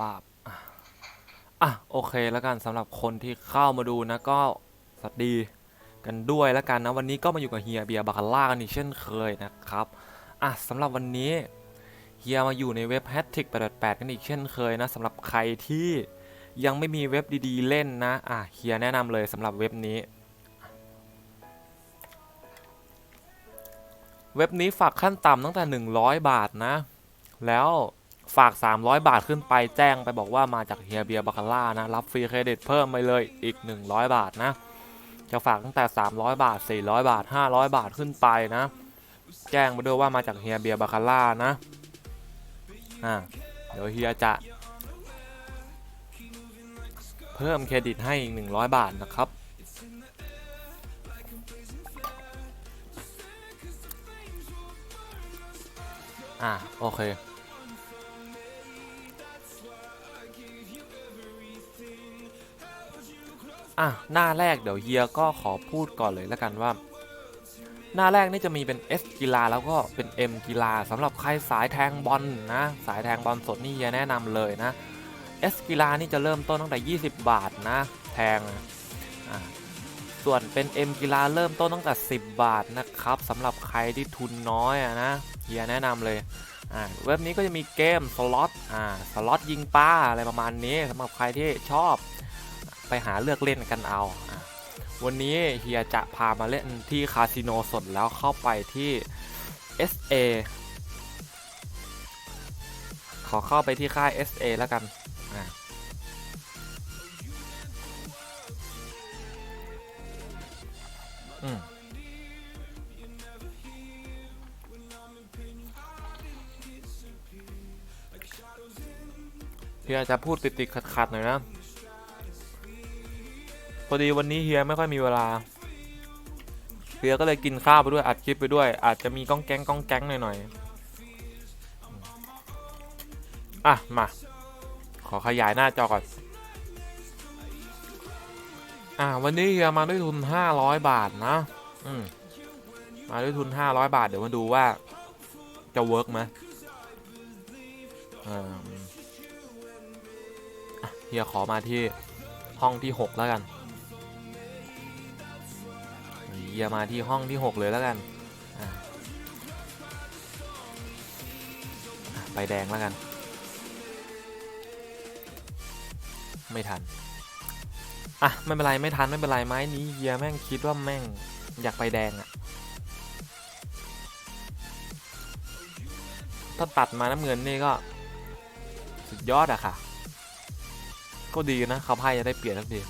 ปาบอะโอเคแล้วกันสำหรับคนที่เข้ามาดูนะก็สวัสดีกันด้วยแล้วกันนะวันนี้ก็มาอยู่กับเฮียเบียร์บาคาร่ากันอีกเช่นเคยนะครับอะสำหรับวันนี้เฮียมาอยู่ในเว็บ h a t t r i c 888กันอีกเช่นเคยนะสำหรับใครที่ยังไม่มีเว็บดีๆ เล่นนะอะเฮียแนะนำเลยสำหรับเว็บนี้ เว็บนี้ฝากขั้นต่ำตั้งแต่ 100 บาทนะ แล้ว ฝาก 300 บาทขึ้นไปแจ้งไปบอกว่ามาจากเฮียเบียบาคาร่านะ รับฟรีเครดิตเพิ่มไปเลยอีก 100 บาทนะ จะฝากตั้งแต่ 300 บาท 400 บาท 500 บาทขึ้นไปนะ แจ้งมาด้วยว่ามาจากเฮียเบียบาคาร่านะอ่าเดี๋ยวเฮียจะ เพิ่มเครดิตให้อีก 100 บาทนะครับอ่าโอเค อะหน้าแรกเดี๋ยวเฮียก็ขอพูดก่อนเลยแล้วกันว่า หน้าแรกนี่จะมีเป็น S กีฬาแล้วก็เป็น M กีฬาสำหรับใครสายแทงบอลนะ สายแทงบอลสดนี่เฮียแนะนำเลยนะ S กีฬานี่จะเริ่มต้นตั้งแต่ 20 บาทนะ แทงส่วนเป็น M กีฬาเริ่มต้นตั้งแต่ 10 บาทนะครับสำหรับใครที่ทุนน้อยอะนะเฮียแนะนำเลยเว็บนี้ก็จะมีเกมสล็อตอสล็อตยิงป้าอะไรประมาณนี้สำหรับใครที่ชอบ ไปหาเลือกเล่นกันเอาวันนี้เฮียจะพามาเล่นที่คาสิโนสดแล้วเข้าไปที่ SA ขอเข้าไปที่ค่าย SA แล้วกันอืมเฮียจะพูดติดๆขัดๆหน่อยนะ พอดีวันนี้เฮียไม่ค่อยมีเวลาเฮียก็เลยกินข้าวไปด้วยอัดคลิปไปด้วย อาจจะมีก้องแก๊งก้องแก๊งหน่อยๆอืมอะมา ขอขยายหน้าจอก่อนอะวันนี้เฮียมาด้วยทุน500บาทนะอืมมาด้วยทุน500บาทเดี๋ยวมาดูว่า จะเวิร์กไหมอ่าเฮียขอมาที่ห้องที่ 6 แล้วกัน เฮียมาที่ห้องที่ 6 เลยแล้วกัน ไปแดงแล้วกัน ไม่ทัน อะ ไม่เป็นไร ไม่ทัน ไม่เป็นไรไม้นี้เฮียแม่งคิดว่าแม่งอยากไปแดงอะถ้าตัดมาน้ำเงินนี่ก็ สุดยอดอะค่ะ ก็ดีนะเขาไพ่จะได้เปลี่ยนทักที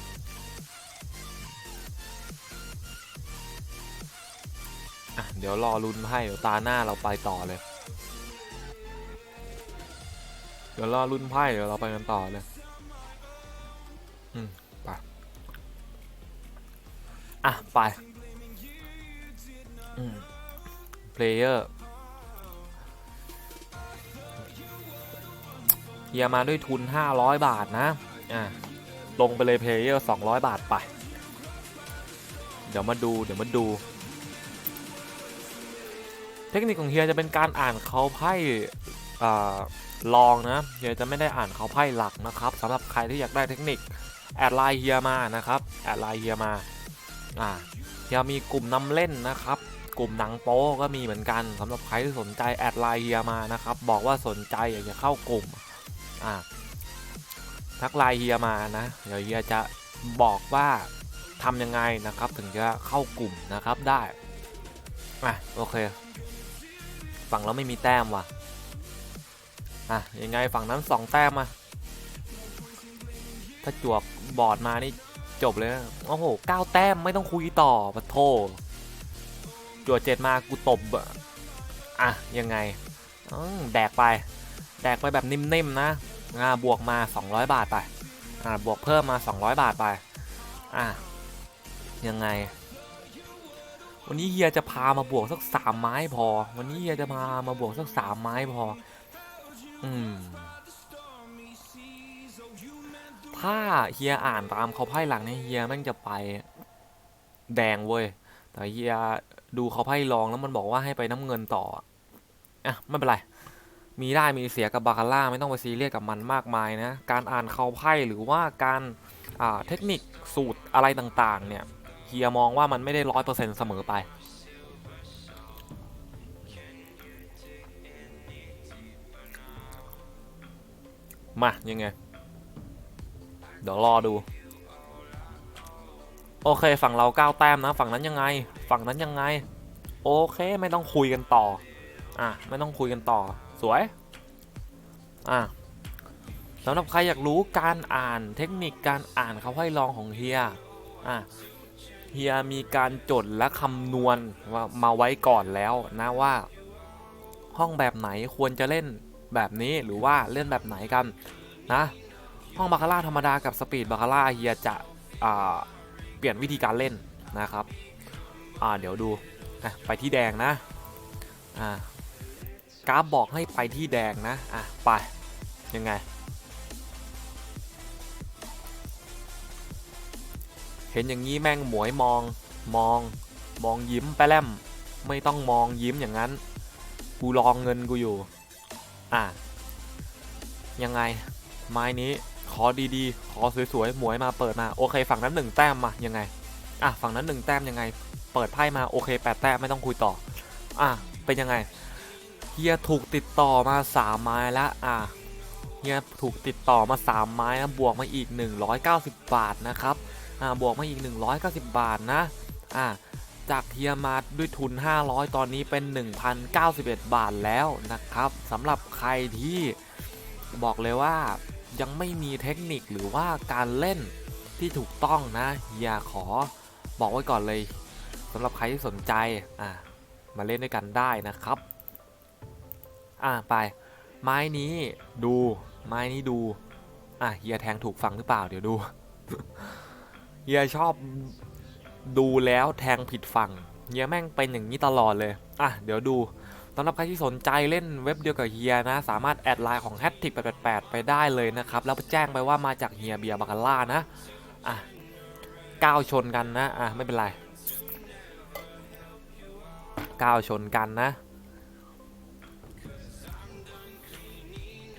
เดี๋ยวรอลุ้นไพ่เดี๋ยวตาหน้าเราไปต่อเลย เดี๋ยวรอลุ้นไพ่เดี๋ยวเราไปกันต่อเลยอืมไปอะไปอืมเพลเยอร์เฮียมาด้วยทุน 500 บาทนะ อะ ลงไปเลยเพลเยอร์200 บาทไป เดี๋ยวมาดู เดี๋ยวมาดู เทคนิคของเฮียจะเป็นการอ่านเขาไพ่ลองนะเฮียจะไม่ได้อ่านเขาไพ่หลักนะครับสำหรับใครที่อยากได้เทคนิคแอดไลน์เฮียมานะครับแอดไลน์เฮียมาอ่าเฮียมีกลุ่มนำเล่นนะครับ กลุ่มหนังโป๊ก็มีเหมือนกันสำหรับใครที่สนใจแอดไลน์เฮียมานะครับบอกว่าสนใจอยากจะเข้ากลุ่มอ่าทักไลน์เฮียมานะเดี๋ยวเฮียจะบอกว่าทำยังไงนะครับ ถึงจะเข้ากลุ่มนะครับได้อะโอเค ฝั่งเราไม่มีแต้มว่ะ อะ ยังไงฝั่งนั้นสองแต้มมา ถ้าจวบบอดมานี่จบเลยนะโอ้โหเก้าแต้มไม่ต้องคุยต่อปะโทจวดเจ็ดมากูตบอะอะ ยังไงอแดกไป แดกไปแบบนิ่มๆนะอ่าบวกมา 200 บาทไป อ่าบวกเพิ่มมา 200 บาทไป อ่ายังไง วันนี้เฮียจะพามาบวกสักสามไม้พอ วันนี้เฮียจะพามาบวกสักสามไม้พอ อืม ถ้าเฮียอ่านตามเขาไพ่หลังเนี่ยเฮียแม่งจะไปแดงเว้ย แต่เฮียดูเขาไพ่รองแล้วมันบอกว่าให้ไปน้ำเงินต่อ อะไม่เป็นไร มีได้มีเสียกับบาคาร่าไม่ต้องไปซีเรียสกับมันมากมายนะ การอ่านเขาไพ่หรือว่าการเทคนิคสูตรอะไรต่างๆ เนี่ย เฮียมองว่ามันไม่ได้ร้อยเปอร์เซ็นต์เสมอไป มายังไง เดี๋ยวรอดู โอเคฝั่งเราก้าวแต้มนะ ฝั่งนั้นยังไง ฝั่งนั้นยังไง โอเคไม่ต้องคุยกันต่อ อะ ไม่ต้องคุยกันต่อ สวย อะสำหรับใครอยากรู้การอ่านเทคนิคการอ่านเขาให้ลองของเฮีย อะ เฮียมีการจดและคำนวณว่ามาไว้ก่อนแล้วนะว่า ห้องแบบไหนควรจะเล่นแบบนี้หรือว่าเล่นแบบไหนกันนะ ห้องบาคาร่าธรรมดากับสปีดบาคาร่าเฮียจะเปลี่ยนวิธีการเล่นนะครับอ่าเดี๋ยวดูนะไปที่แดงนะอ่ากราฟบอกให้ไปที่แดงนะอะไปยังไง เห็นอย่างนี้แม่งหมวยมอง มอง มองยิ้มไปแลมไม่ต้องมองยิ้มอย่างนั้น กูรองเงินกูอยู่ อะ ยังไง ไม้นี้ขอดีๆ ขอสวยๆ หมวยมาเปิดมา โอเค ฝั่งนั้นหนึ่งแต้มมา ยังไง อะ ฝั่งนั้นหนึ่งแต้มยังไง เปิดไพ่มาโอเคแปดแต้มไม่ต้องคุยต่อ อะ เป็นยังไง เฮียถูกติดต่อมาสามไม้แล้วอะ เฮียถูกติดต่อมาสามไม้นะบวกมาอีก 190 บาทนะครับ อ่าบวกมาอีก 190 บาทนะอ่าจากเฮียมาด้วยทุน 500 ตอนนี้เป็น 1,091 บาทแล้วนะครับสำหรับใครที่บอกเลยว่ายังไม่มีเทคนิคหรือว่าการเล่นที่ถูกต้องนะเฮียขอบอกไว้ก่อนเลยสำหรับใครที่สนใจอ่ามาเล่นด้วยกันได้นะครับ อ่าไป ไม้นี้ดู ไม้นี้ดู อะเฮียแทงถูกฝั่งหรือเปล่าเดี๋ยวดู เฮียชอบดูแล้วแทงผิดฝั่งเฮียแม่งเป็นอย่างนี้ตลอดเลย อะ เดี๋ยวดูสำหรับใครที่สนใจเล่นเว็บเดียวกับเฮียนะ สามารถแอดไลน์ของ h a t t i c 888 ไปได้เลยนะครับ แล้วแจ้งไปว่ามาจากเฮียเบียร์บาคาร่านะ อะก้าวชนกันนะ อะ ไม่เป็นไรก้าวชนกันนะ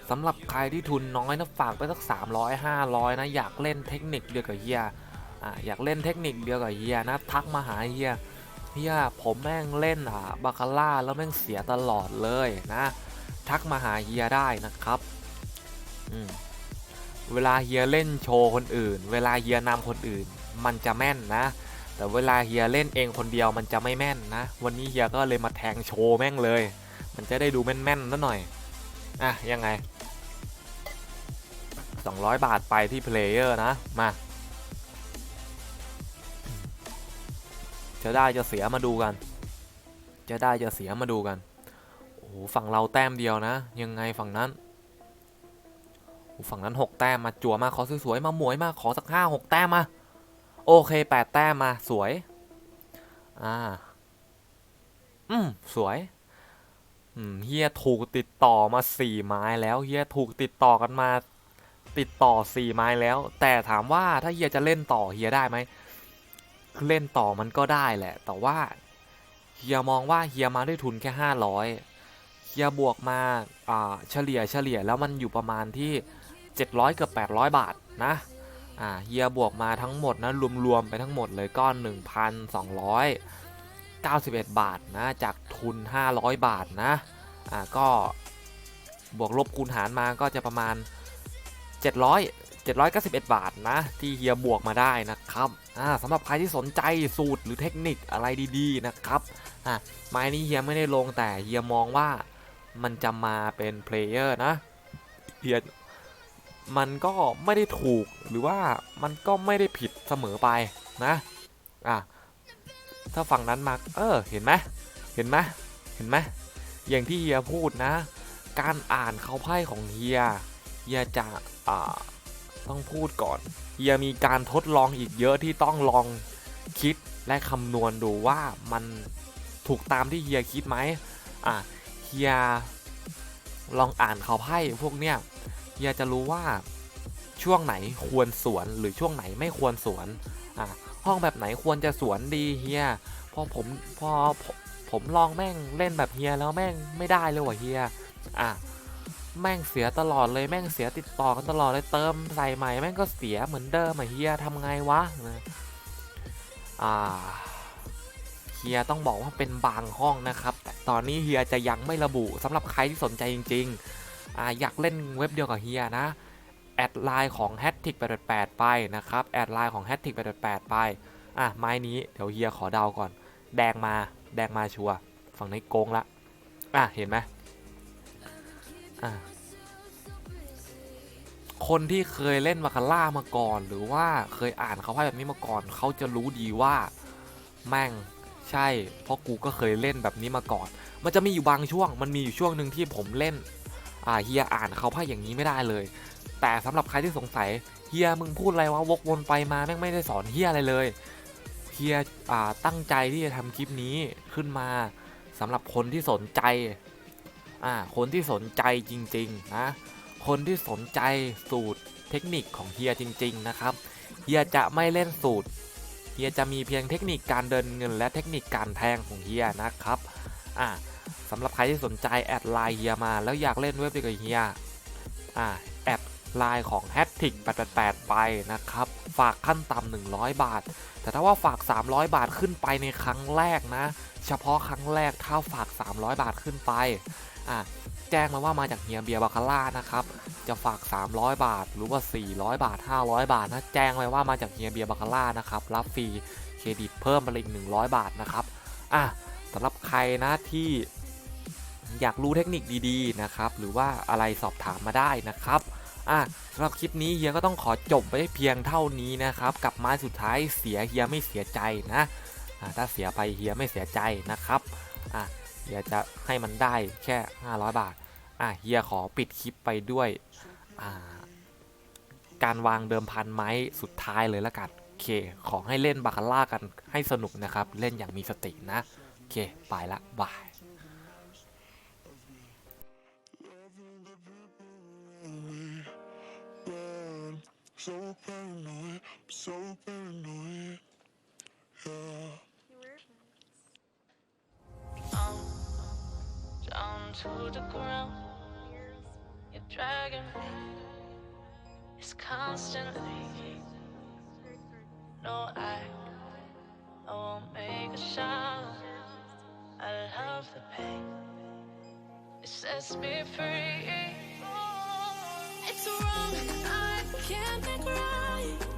สำหรับใครที่ทุนน้อยนะฝากไปสัก 300 500 นะ อยากเล่นเทคนิคเดียวกับเฮีย อะอยากเล่นเทคนิคเดียวกับเฮียนะทักมาหาเฮียเฮียผมแม่งเล่นอะบาคาร่าแล้วแม่งเสียตลอดเลยนะทักมาหาเฮียได้นะครับอืมเวลาเฮียเล่นโชว์คนอื่น เวลาเฮียนำคนอื่น มันจะแม่นนะ แต่เวลาเฮียเล่นเองคนเดียวมันจะไม่แม่นนะ วันนี้เฮียก็เลยมาแทงโชว์แม่งเลย มันจะได้ดูแม่นๆนิดหน่อยอะยังไง 200 บาทไปที่เพลเยอร์นะมา จะได้จะเสียมาดูกัน จะได้จะเสียมาดูกัน โอ้โหฝั่งเราแต้มเดียวนะ ยังไงฝั่งนั้น ฝั่งนั้น 6 แต้มมาจั่วมาขอสวยๆมาหมวยมาขอสักห้าหกแต้มมาโอเค 8 แต้มมาสวย อ่า อืมสวยอืมเฮียถูกติดต่อมาสี่ไม้แล้วเฮียถูกติดต่อกันมา ติดต่อสี่ไม้แล้ว แต่ถามว่าถ้าเฮียจะเล่นต่อเฮียได้ไหม เล่นต่อมันก็ได้แหละ แต่ว่าเฮียมองว่าเฮียมาด้วยทุนแค่ 500เฮียบวกมาอ่าเฉลี่ยเฉลี่ยแล้วมันอยู่ประมาณที่ 700เกือบ800 บาทนะอ่าเฮียบวกมาทั้งหมดนะรวมๆไปทั้งหมดเลยก้อน 1,291 บาทนะจากทุน 500 บาทนะอ่าก็บวกลบคูณหารมาก็จะประมาณ 700 791 บาทนะ ที่เฮียบวกมาได้นะครับอ่าสำหรับใครที่สนใจสูตรหรือเทคนิคอะไรดีๆนะครับอ่าไม้นี้เฮียไม่ได้ลงแต่เฮียมองว่ามันจะมาเป็นเพลเยอร์นะเฮียมันก็ไม่ได้ถูกหรือว่ามันก็ไม่ได้ผิดเสมอไปนะอะถ้าฝั่งนั้นมาเออเห็นไหมเห็นไหมเห็นไหมอย่างที่เฮียพูดนะ การอ่านเขาไพ่ของเฮียเฮียจะอ่า ต้องพูดก่อนเฮียมีการทดลองอีกเยอะที่ต้องลองคิดและคำนวณดูว่ามันถูกตามที่เฮียคิดไหมอะเฮียลองอ่านเขาไพ่พวกเนี้ยเฮียจะรู้ว่าช่วงไหนควรสวนหรือช่วงไหนไม่ควรสวนอะห้องแบบไหนควรจะสวนดีเฮียพอผมพอผมผมลองแม่งเล่นแบบเฮียแล้วแม่งไม่ได้เลยว่ะเฮียอะ แม่งเสียตลอดเลยแม่งเสียติดต่อกันตลอดเลยเติมใส่ใหม่แม่งก็เสียเหมือนเดิมอะเฮียทำไงวะนะอ่าเฮียต้องบอกว่าเป็นบางห้องนะครับ แต่ตอนนี้เฮียจะยังไม่ระบุสำหรับใครที่สนใจจริงๆอ่าอยากเล่นเว็บเดียวกับเฮียนะแอดไลน์ของ h a t t i c 888ไปนะครับแอดไลน์ของ h a t t i c 888ไปอะไม้นี้เดี๋ยวเฮียขอเดาก่อน แดงมาแดงมาชัวฝั่งนี้โกงละอะเห็นไหม คนที่เคยเล่นมาคาร่ามาก่อน หรือว่าเคยอ่านเขาไพ่แบบนี้มาก่อน เขาจะรู้ดีว่า แม่งใช่ เพราะกูก็เคยเล่นแบบนี้มาก่อน มันจะมีอยู่บางช่วง มันมีอยู่ช่วงหนึ่งที่ผมเล่น อ่าเฮียอ่านเขาไพ่อย่างนี้ไม่ได้เลย แต่สำหรับใครที่สงสัยเฮียมึงพูดอะไรวะวกวนไปมาแม่งไม่ได้สอนเฮียอะไรเลยเฮียอ่าตั้งใจที่จะทำคลิปนี้ขึ้นมาสำหรับคนที่สนใจ อ่าคนที่สนใจจริงๆนะคนที่สนใจสูตรเทคนิคของเฮียจริง ๆ นะครับเฮียจะไม่เล่นสูตรเฮียจะมีเพียงเทคนิคการเดินเงินและเทคนิคการแทงของเฮียนะครับอ่าสำหรับใครที่สนใจแอดไลน์เฮียมาแล้วอยากเล่นเว็บเดียวกับเฮียอ่าแอดไลน์ของ h a t t i c 888 ไปนะครับ ฝากขั้นต่ำ100 บาท แต่ถ้าว่าฝาก 300 บาทขึ้นไปในครั้งแรกนะ เฉพาะครั้งแรกถ้าฝาก 300 บาทขึ้นไป อะแจ้งมาว่ามาจากเฮียเบียบาคาร่านะครับ จะฝาก 300 บาท หรือว่า 400 บาท 500 บาทนะแจ้งไว้ว่ามาจากเฮียเบียบาคาร่านะครับ รับฟรีเครดิตเพิ่มไปอีก 100 บาทนะครับ อะสำหรับใครนะที่อยากรู้เทคนิคดีๆนะครับ หรือว่าอะไรสอบถามมาได้นะครับอะสำหรับคลิปนี้เฮียก็ต้องขอจบไว้เพียงเท่านี้นะครับ กับไม้สุดท้ายเสียเฮียไม่เสียใจนะะถ้าเสียไปเฮียไม่เสียใจนะครับอะ ฮียจะให้มันได้แค่ 500 บาท อะเฮียขอปิดคลิปไปด้วยาการวางเดิมพันไม้สุดท้ายเลยละกันโอเค ขอให้เล่นบาคาร่ากันให้สนุกนะครับ เล่นอย่างมีสตินะ โอเค ไปละบาย to the ground. You're dragging me. It's constantly. No, I, I won't make a sound. I love the pain. It sets me free. It's wrong, I can't make right.